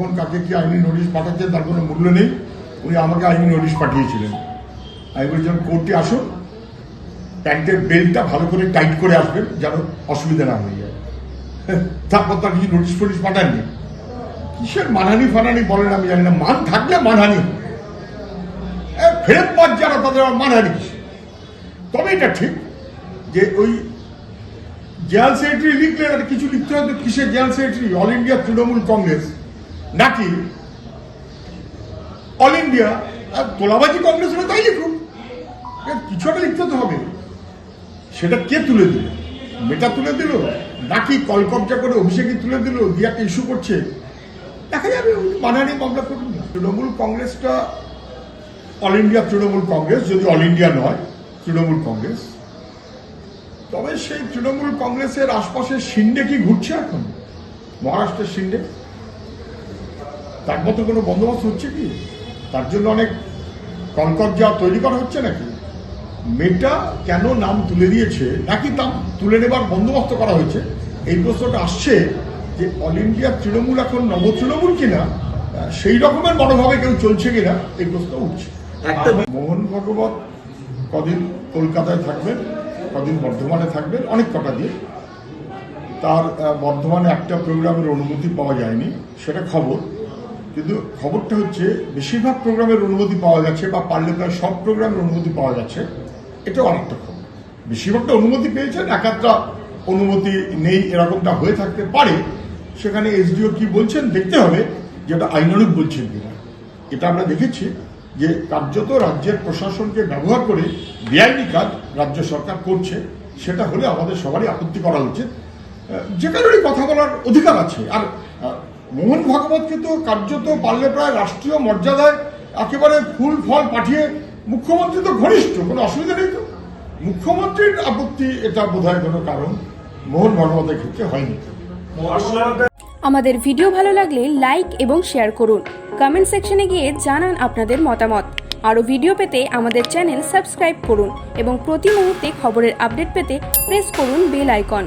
কখন কাকে কি আইনি নোটিশ পাঠাচ্ছেন তার কোনো মূল্য নেই। উনি আমাকে আইনি নোটিশ পাঠিয়েছিলেন। আমি বলছিলাম কোর্টে আসুন প্যান্টের বেল্টটা ভালো করে টাইট করে আসবেন, যেন অসুবিধা না হয়ে যায়। তারপর তার কিছু নোটিশ ফোটিশ পাঠাননি। কিসের মানহানি ফানানি বলেন আমি জানি না। মান থাকলে মানহানি হবে। ফেরত পাত যারা, তাদের মানহানি? তবে এটা ঠিক যে ওই জেনারেল সেক্রেটারি লিখলে আর কিছু লিখতে হয়তো কিসের general secretary? All India Trinamool Congress. নাকি অল ইন্ডিয়া আর তোলাবাজি কংগ্রেস হলে তাই লিখুন। কিছু একটা লিখতে তো হবে। সেটা কে তুলে দিল? মেটা তুলে দিল? নাকি কলকবজা করে অভিষেকই তুলে দিল? দিয়ে একটা ইস্যু করছে? দেখা যাবে মানহানি মামলা করুন না। তৃণমূল কংগ্রেসটা অল ইন্ডিয়া তৃণমূল কংগ্রেস, যদি অল ইন্ডিয়া নয়, তৃণমূল কংগ্রেস। তবে সেই তৃণমূল কংগ্রেসের আশপাশের সিন্ডে কি ঘুরছে এখন? মহারাষ্ট্রের সিন্ডে? তার মতো কোনো বন্দোবস্ত হচ্ছে কি? তার জন্য অনেক কনকর্জা তৈরি করা হচ্ছে নাকি? মেয়েটা কেন নাম তুলে দিয়েছে? নাকি নাম তুলে নেবার বন্দোবস্ত করা হয়েছে? এই প্রশ্নটা আসছে যে অল ইন্ডিয়া তৃণমূল এখন নব তৃণমূল কিনা? সেই রকমের মনোভাবে কেউ চলছে কিনা? এই প্রশ্ন উঠছে। মোহন ভগবত কদিন কলকাতায় থাকবেন কদিন বর্ধমানে থাকবেন অনেক কটা দিয়ে তার বর্ধমানে একটা প্রোগ্রামের অনুমতি পাওয়া যায়নি সেটা খবর। কিন্তু খবরটা হচ্ছে বেশিরভাগ প্রোগ্রামের অনুমতি পাওয়া যাচ্ছে বা পারলে প্রায় সব প্রোগ্রামের অনুমতি পাওয়া যাচ্ছে। এটাও অনেকটা খবর। বেশিরভাগটা অনুমতি পেয়েছেন এক একটা অনুমতি নেই, এরকমটা হয়ে থাকতে পারে। সেখানে এসডিও কি বলছেন দেখতে হবে যেটা আইনানুক বলছেন কিনা। এটা আমরা দেখেছি যে কার্যত রাজ্যের প্রশাসনকে ব্যবহার করে বেআইনি কাজ রাজ্য সরকার করছে, সেটা হলে আমাদের সবারই আপত্তি করা উচিত। যে কারণেই কথা বলার অধিকার আছে। আর মোহন ভাগবতকে তো কার্যত পারলে প্রায় রাষ্ট্রীয় মর্যাদায় একেবারে ফুল ফল পাঠিয়ে মুখ্যমন্ত্রী তো ঘনিষ্ঠ, কোনো অসুবিধা নেই তো। মুখ্যমন্ত্রীর আপত্তি, এটা বোধহয় কোনো কারণ মোহন ভাগবতের ক্ষেত্রে হয়নি। আমাদের ভিডিও ভালো লাগলে লাইক এবং শেয়ার করুন। কমেন্ট সেকশনে গিয়ে জানান আপনাদের মতামত। আরও ভিডিও পেতে আমাদের চ্যানেল সাবস্ক্রাইব করুন এবং প্রতি মুহূর্তে খবরের আপডেট পেতে প্রেস করুন বেল আইকন।